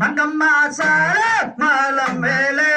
மங்கம்மா சால மாலம் மேலே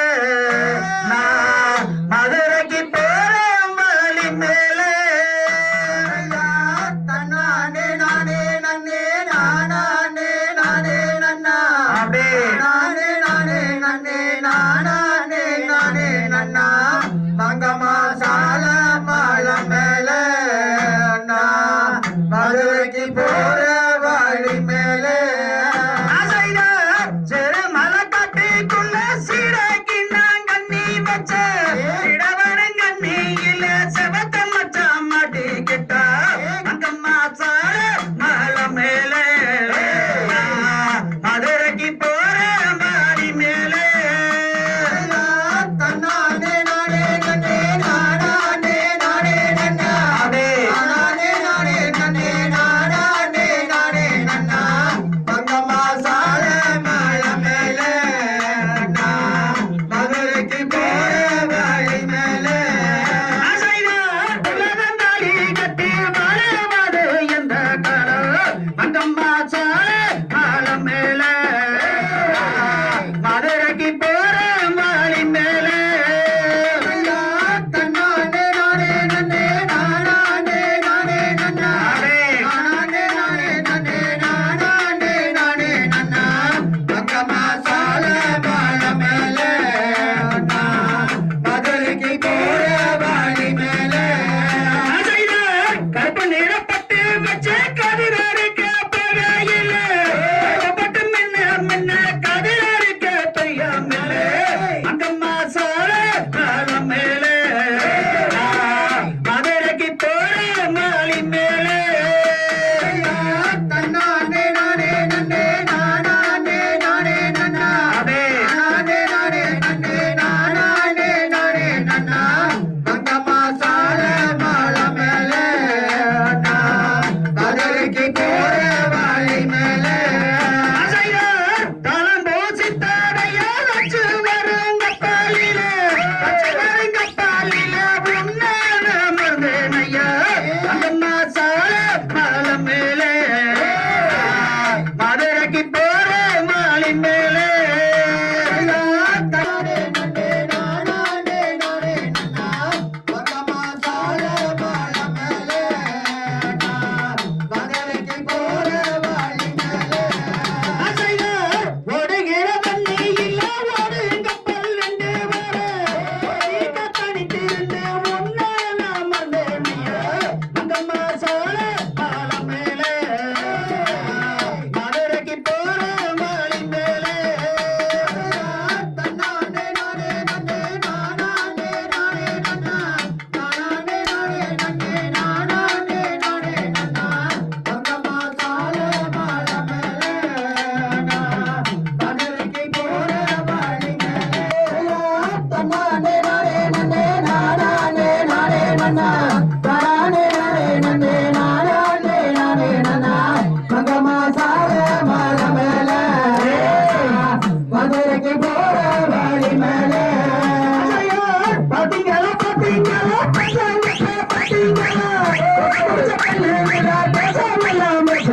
பாத்தீங்களா பசங்க பாத்தீங்களா புடிச்ச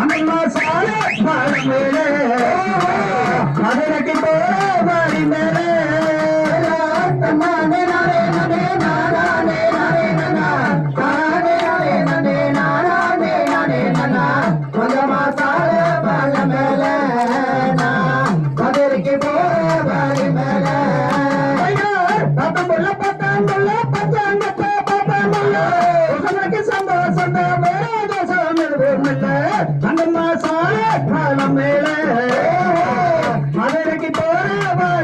கண்ணு விழா மேலே மதுரைக்கு போற வாரி மேலே நானே